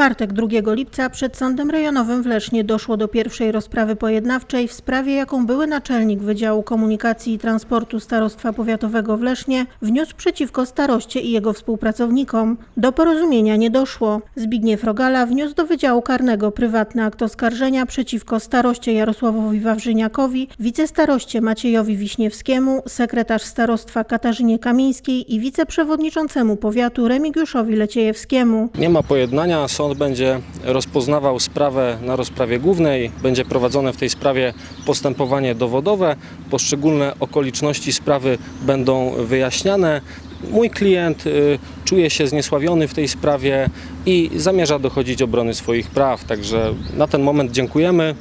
czwartek 2 lipca przed Sądem Rejonowym w Lesznie doszło do pierwszej rozprawy pojednawczej w sprawie, jaką były naczelnik Wydziału Komunikacji i Transportu Starostwa Powiatowego w Lesznie wniósł przeciwko staroście i jego współpracownikom. Do porozumienia nie doszło. Zbigniew Rogala wniósł do Wydziału Karnego prywatny akt oskarżenia przeciwko staroście Jarosławowi Wawrzyniakowi, wicestaroście Maciejowi Wiśniewskiemu, sekretarz starostwa Katarzynie Kamińskiej i wiceprzewodniczącemu powiatu Remigiuszowi Leciejewskiemu. Nie ma pojednania, sąd będzie rozpoznawał sprawę na rozprawie głównej, będzie prowadzone w tej sprawie postępowanie dowodowe, poszczególne okoliczności sprawy będą wyjaśniane. Mój klient y, czuje się zniesławiony w tej sprawie i zamierza dochodzić obrony swoich praw, także na ten moment dziękujemy.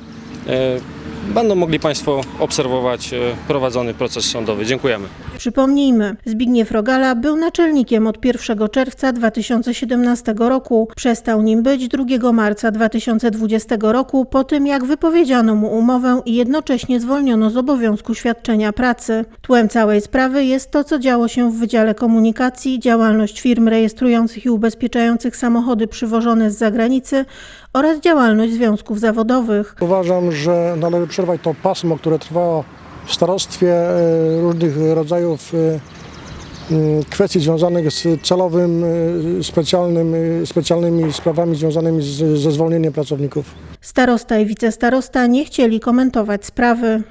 Będą mogli Państwo obserwować y, prowadzony proces sądowy. Dziękujemy. Przypomnijmy, Zbigniew Rogala był naczelnikiem od 1 czerwca 2017 roku. Przestał nim być 2 marca 2020 roku po tym, jak wypowiedziano mu umowę i jednocześnie zwolniono z obowiązku świadczenia pracy. Tłem całej sprawy jest to, co działo się w Wydziale Komunikacji, działalność firm rejestrujących i ubezpieczających samochody przywożone z zagranicy oraz działalność związków zawodowych. Uważam, że należy przerwać to pasmo, które trwało w starostwie e, różnych rodzajów e, m, kwestii związanych z celowym, e, specjalnym, e, specjalnymi sprawami związanymi z, ze zwolnieniem pracowników. Starosta i wicestarosta nie chcieli komentować sprawy.